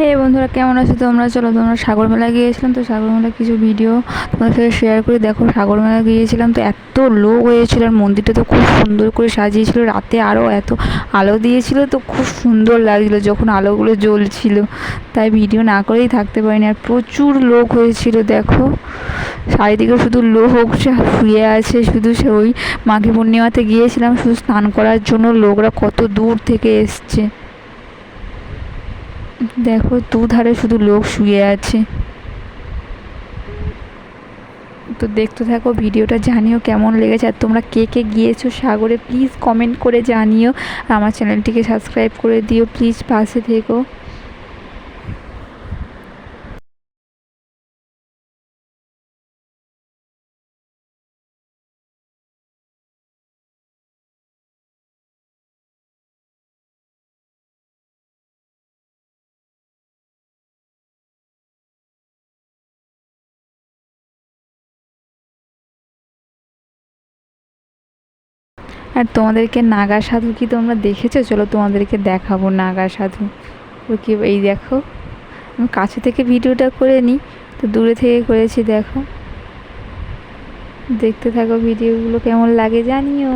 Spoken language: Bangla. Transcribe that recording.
হে বন্ধুরা, কেমন আছো তোমরা? চলো, তোমরা সাগর মেলা গিয়েছিলাম, তো সাগর মেলা কিছু ভিডিও তোমাদের সাথে শেয়ার করে। দেখো, সাগর মেলা গিয়েছিলাম, তো এত লোক হয়েছিল আর মন্দিরটা তো খুব সুন্দর করে সাজিয়েছিল। রাতে আরও এত আলো দিয়েছিল, তো খুব সুন্দর লাগছিল যখন আলোগুলো জ্বলছিল। তাই ভিডিও না করেই থাকতে পারিনি। আর প্রচুর লোক হয়েছিল, দেখো। চারিদিকে শুধু লোক শুয়ে আছে, শুধু সে ওই মাঘী পূর্ণিমাতে গিয়েছিলাম, শুধু স্নান করার জন্য লোকরা কত দূর থেকে এসছে। দেখো, দুধারে শুধু লোক শুয়ে আছে। তো দেখতে থাকো, ভিডিওটা জানিও কেমন লেগেছে। আর তোমরা কে কে গিয়েছো সাগরে প্লিজ কমেন্ট করে জানিও। আমার চ্যানেলটিকে সাবস্ক্রাইব করে দিও প্লিজ পাশে থেকো। আর তোমাদেরকে নাগা সাধু কি তোমরা দেখেছ? চলো তোমাদেরকে দেখাবো নাগা সাধু। ও কি, এই দেখো। আমি কাছে থেকে ভিডিওটা করে নিই, তো দূরে থেকে করেছি, দেখো। দেখতে থাকো ভিডিওগুলো কেমন লাগে জানিও।